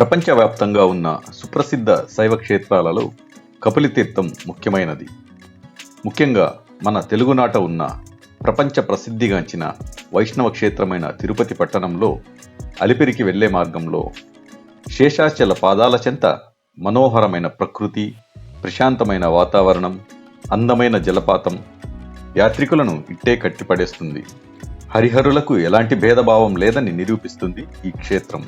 ప్రపంచవ్యాప్తంగా ఉన్న సుప్రసిద్ధ శైవ క్షేత్రాలలో కపిలతీర్థం ముఖ్యమైనది. ముఖ్యంగా మన తెలుగునాట ఉన్న ప్రపంచ ప్రసిద్ధిగాంచిన వైష్ణవ క్షేత్రమైన తిరుపతి పట్టణంలో అలిపిరికి వెళ్ళే మార్గంలో శేషాచల పాదాల చెంత మనోహరమైన ప్రకృతి ప్రశాంతమైన వాతావరణం అందమైన జలపాతం యాత్రికులను ఇట్టే కట్టిపడేస్తుంది. హరిహరులకు ఎలాంటి భేదభావం లేదని నిరూపిస్తుంది ఈ క్షేత్రం.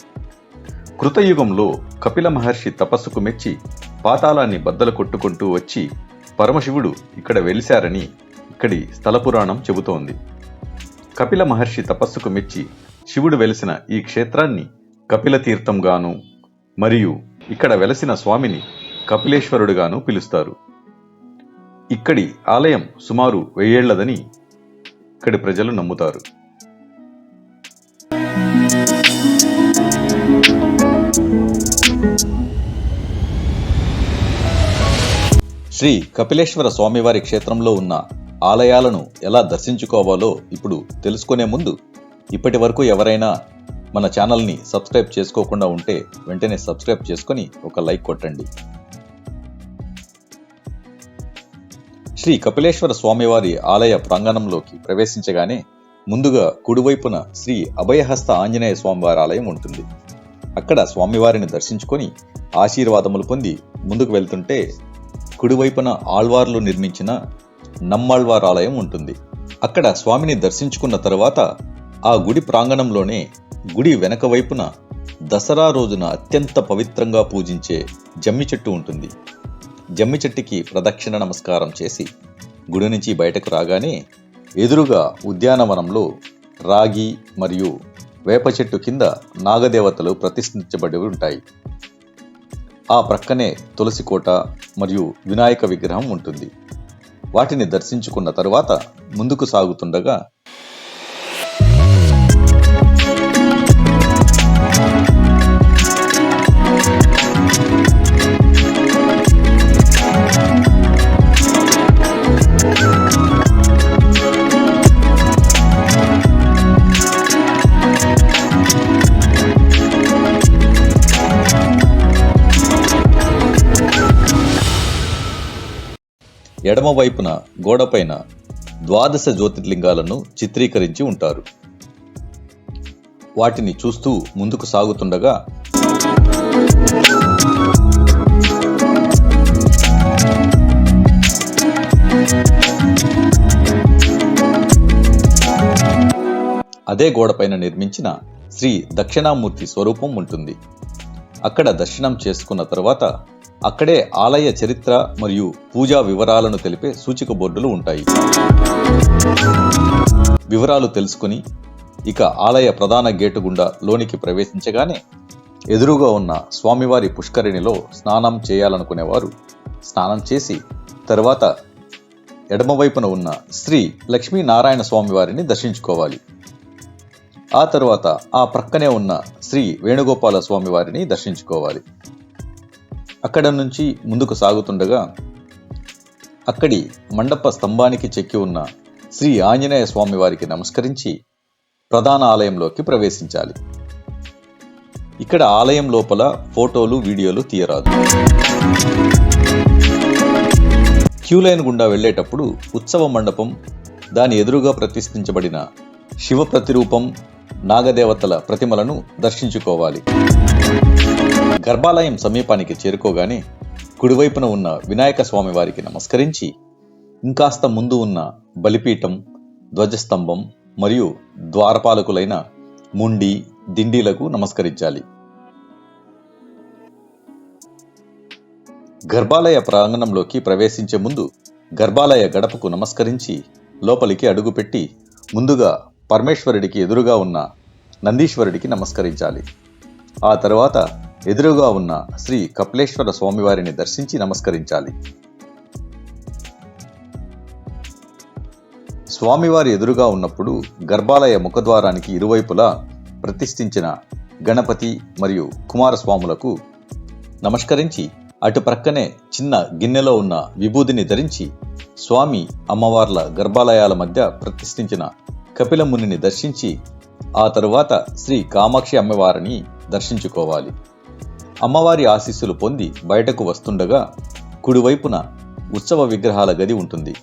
కృతయుగంలో కపిల మహర్షి తపస్సుకు మెచ్చి పాతాళాన్ని బద్దలు కొట్టుకుంటూ వచ్చి పరమశివుడు ఇక్కడ వెలిశారని ఇక్కడి స్థలపురాణం చెబుతోంది. కపిల మహర్షి తపస్సుకు మెచ్చి శివుడు వెలిసిన ఈ క్షేత్రాన్ని కపిల తీర్థంగాను మరియు ఇక్కడ వెలసిన స్వామిని కపిలేశ్వరుడుగాను పిలుస్తారు. ఇక్కడి ఆలయం సుమారు వెయ్యేళ్ళదని ఇక్కడి ప్రజలు నమ్ముతారు. శ్రీ కపిలేశ్వర స్వామివారి క్షేత్రంలో ఉన్న ఆలయాలను ఎలా దర్శించుకోవాలో ఇప్పుడు తెలుసుకునే ముందు ఇప్పటి వరకు ఎవరైనా మన ఛానల్ని సబ్స్క్రైబ్ చేసుకోకుండా ఉంటే వెంటనే సబ్స్క్రైబ్ చేసుకొని ఒక లైక్ కొట్టండి. శ్రీ కపిలేశ్వర స్వామివారి ఆలయ ప్రాంగణంలోకి ప్రవేశించగానే ముందుగా కుడివైపున శ్రీ అభయహస్త ఆంజనేయ స్వామివారి ఆలయం ఉంటుంది. అక్కడ స్వామివారిని దర్శించుకొని ఆశీర్వాదములు పొంది ముందుకు వెళ్తుంటే కుడివైపున ఆళ్వార్లు నిర్మించిన నమ్మాళ్వార్ ఆలయం ఉంటుంది. అక్కడ స్వామిని దర్శించుకున్న తర్వాత ఆ గుడి ప్రాంగణంలోనే గుడి వెనక వైపున దసరా రోజున అత్యంత పవిత్రంగా పూజించే జమ్మి చెట్టు ఉంటుంది. జమ్మి చెట్టుకి ప్రదక్షిణ నమస్కారం చేసి గుడి నుంచి బయటకు రాగానే ఎదురుగా ఉద్యానవనంలో రాగి మరియు వేప చెట్టు కింద నాగదేవతలు ప్రతిష్ఠించబడి ఉంటాయి. ఆ ప్రక్కనే తులసి కోట మరియు వినాయక విగ్రహం ఉంటుంది. వాటిని దర్శించుకున్న తరువాత ముందుకు సాగుతుండగా ఎడమ వైపున గోడపైన ద్వాదశ జ్యోతిర్లింగాలను చిత్రీకరించి ఉంటారు. వాటిని చూస్తూ ముందుకు సాగుతుండగా అదే గోడపైన నిర్మించిన శ్రీ దక్షిణామూర్తి స్వరూపం ఉంటుంది. అక్కడ దర్శనం చేసుకున్న తర్వాత అక్కడే ఆలయ చరిత్ర మరియు పూజా వివరాలను తెలిపే సూచిక బోర్డులు ఉంటాయి. వివరాలు తెలుసుకుని ఇక ఆలయ ప్రధాన గేటు గుండా లోనికి ప్రవేశించగానే ఎదురుగా ఉన్న స్వామివారి పుష్కరిణిలో స్నానం చేయాలనుకునేవారు. స్నానం చేసి తర్వాత ఎడమవైపున ఉన్న శ్రీ లక్ష్మీనారాయణ స్వామివారిని దర్శించుకోవాలి. ఆ తర్వాత ఆ ప్రక్కనే ఉన్న శ్రీ వేణుగోపాల స్వామివారిని దర్శించుకోవాలి. అక్కడ నుంచి ముందుకు సాగుతుండగా అక్కడి మండప స్తంభానికి చెక్కి ఉన్న శ్రీ ఆంజనేయ స్వామి వారికి నమస్కరించి ప్రధాన ఆలయంలోకి ప్రవేశించాలి. ఇక్కడ ఆలయం లోపల ఫోటోలు వీడియోలు తీయరాదు. క్యూలైన్ గుండా వెళ్ళేటప్పుడు ఉత్సవ మండపం దాని ఎదురుగా ప్రతిష్ఠించబడిన శివ ప్రతిరూపం నాగదేవతల ప్రతిమలను దర్శించుకోవాలి. గర్భాలయం సమీపానికి చేరుకోగానే కుడివైపున ఉన్న వినాయక స్వామి వారికి నమస్కరించి ఇంకాస్త ముందు ఉన్న బలిపీఠం ధ్వజస్తంభం మరియు ద్వారపాలకులైన ముండి దిండీలకు నమస్కరించాలి. గర్భాలయ ప్రాంగణంలోకి ప్రవేశించే ముందు గర్భాలయ గడపకు నమస్కరించి లోపలికి అడుగుపెట్టి ముందుగా పరమేశ్వరుడికి ఎదురుగా ఉన్న నందీశ్వరుడికి నమస్కరించాలి. ఆ తర్వాత ఎదురుగా ఉన్న శ్రీ కపిలేశ్వర స్వామివారిని దర్శించి నమస్కరించాలి. స్వామివారి ఎదురుగా ఉన్నప్పుడు గర్భాలయ ముఖద్వారానికి ఇరువైపులా ప్రతిష్ఠించిన గణపతి మరియు కుమారస్వాములకు నమస్కరించి అటు ప్రక్కనే చిన్న గిన్నెలో ఉన్న విభూదిని ధరించి స్వామి అమ్మవార్ల గర్భాలయాల మధ్య ప్రతిష్ఠించిన కపిల మునిని దర్శించి ఆ తరువాత శ్రీ కామాక్షి అమ్మవారిని దర్శించుకోవాలి. అమ్మవారి ఆశీస్సులు పొంది బయటకు వస్తుండగా కుడివైపున ఉత్సవ విగ్రహాల గది ఉంటుంది.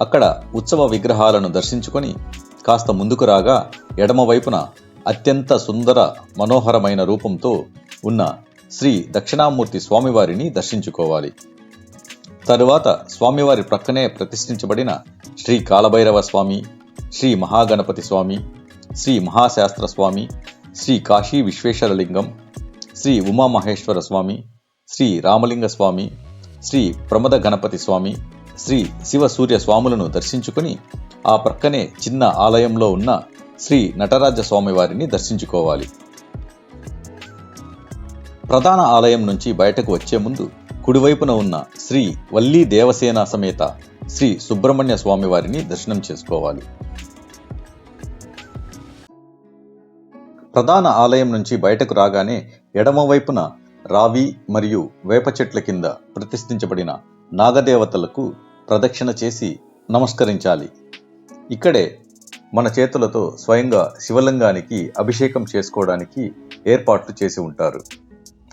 అక్కడ ఉత్సవ విగ్రహాలను దర్శించుకొని కాస్త ముందుకు రాగా ఎడమవైపున అత్యంత సుందర మనోహరమైన రూపంతో ఉన్న శ్రీ దక్షిణామూర్తి స్వామివారిని దర్శించుకోవాలి. తరువాత స్వామివారి ప్రక్కనే ప్రతిష్ఠించబడిన శ్రీ కాలభైరవ స్వామి శ్రీ మహాగణపతి స్వామి శ్రీ మహాశాస్త్ర స్వామి శ్రీ కాశీ విశ్వేశ్వరలింగం శ్రీ ఉమామహేశ్వర స్వామి శ్రీ రామలింగ స్వామి శ్రీ ప్రమద గణపతి స్వామి శ్రీ శివ సూర్య స్వాములను దర్శించుకుని ఆ ప్రక్కనే చిన్న ఆలయంలో ఉన్న శ్రీ నటరాజ స్వామివారిని దర్శించుకోవాలి. ప్రధాన ఆలయం నుంచి బయటకు వచ్చే ముందు కుడివైపున ఉన్న శ్రీ వల్లీ దేవసేన సమేత శ్రీ సుబ్రహ్మణ్య స్వామివారిని దర్శనం చేసుకోవాలి. ప్రధాన ఆలయం నుంచి బయటకు రాగానే ఎడమవైపున రావి మరియు వేప చెట్ల కింద ప్రతిష్ఠించబడిన నాగదేవతలకు ప్రదక్షిణ చేసి నమస్కరించాలి. ఇక్కడే మన చేతులతో స్వయంగా శివలింగానికి అభిషేకం చేసుకోవడానికి ఏర్పాట్లు చేసి ఉంటారు.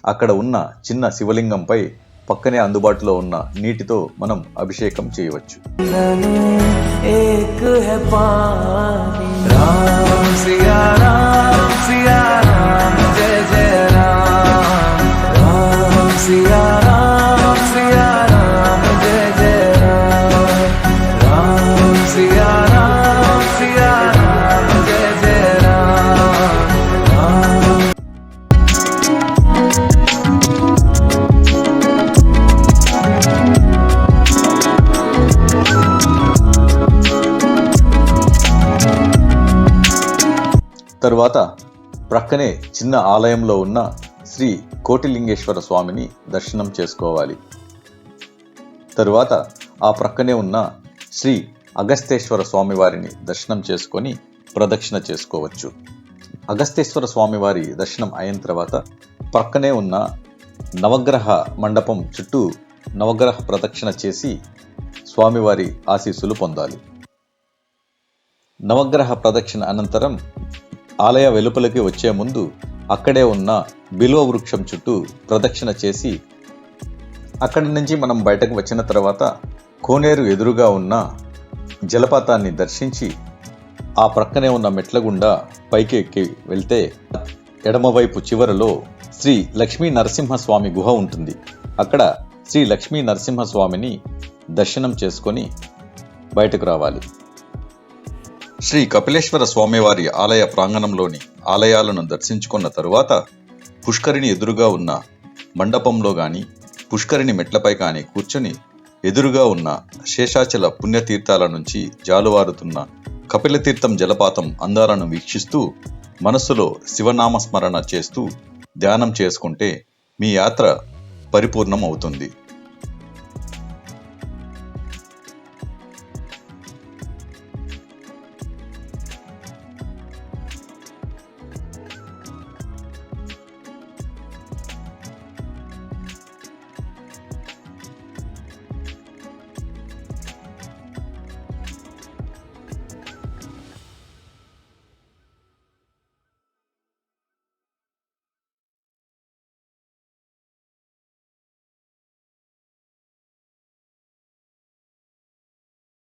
అక్కడ ఉన్న చిన్న శివలింగంపై పక్కనే అందుబాటులో ఉన్న నీటితో మనం అభిషేకం చేయవచ్చు. చిన్న ఆలయంలో ఉన్న శ్రీ కోటిలింగేశ్వర స్వామిని దర్శనం చేసుకోవాలి. తరువాత ఆ ప్రక్కనే ఉన్న శ్రీ అగస్తేశ్వర స్వామివారిని దర్శనం చేసుకొని ప్రదక్షిణ చేసుకోవచ్చు. అగస్తేశ్వర స్వామివారి దర్శనం అయిన తర్వాత ప్రక్కనే ఉన్న నవగ్రహ మండపం చుట్టూ నవగ్రహ ప్రదక్షిణ చేసి స్వామివారి ఆశీస్సులు పొందాలి. నవగ్రహ ప్రదక్షిణ అనంతరం ఆలయ వెలుపలికి వచ్చే ముందు అక్కడే ఉన్న బిల్వ వృక్షం చుట్టూ ప్రదక్షిణ చేసి అక్కడి నుంచి మనం బయటకు వచ్చిన తర్వాత కోనేరు ఎదురుగా ఉన్న జలపాతాన్ని దర్శించి ఆ ప్రక్కనే ఉన్న మెట్ల గుండా పైకి ఎక్కి వెళ్తే ఎడమవైపు చివరలో శ్రీ లక్ష్మీ నరసింహస్వామి గుహ ఉంటుంది. అక్కడ శ్రీ లక్ష్మీ నరసింహస్వామిని దర్శనం చేసుకొని బయటకు రావాలి. శ్రీ కపిలేశ్వర స్వామివారి ఆలయ ప్రాంగణంలోని ఆలయాలను దర్శించుకున్న తరువాత పుష్కరిణి ఎదురుగా ఉన్న మండపంలో గాని పుష్కరిణి మెట్లపై కానీ కూర్చొని ఎదురుగా ఉన్న శేషాచల పుణ్యతీర్థాల నుంచి జాలువారుతున్న కపిలతీర్థం జలపాతం అందాలను వీక్షిస్తూ మనస్సులో శివనామస్మరణ చేస్తూ ధ్యానం చేసుకుంటే మీ యాత్ర పరిపూర్ణం అవుతుంది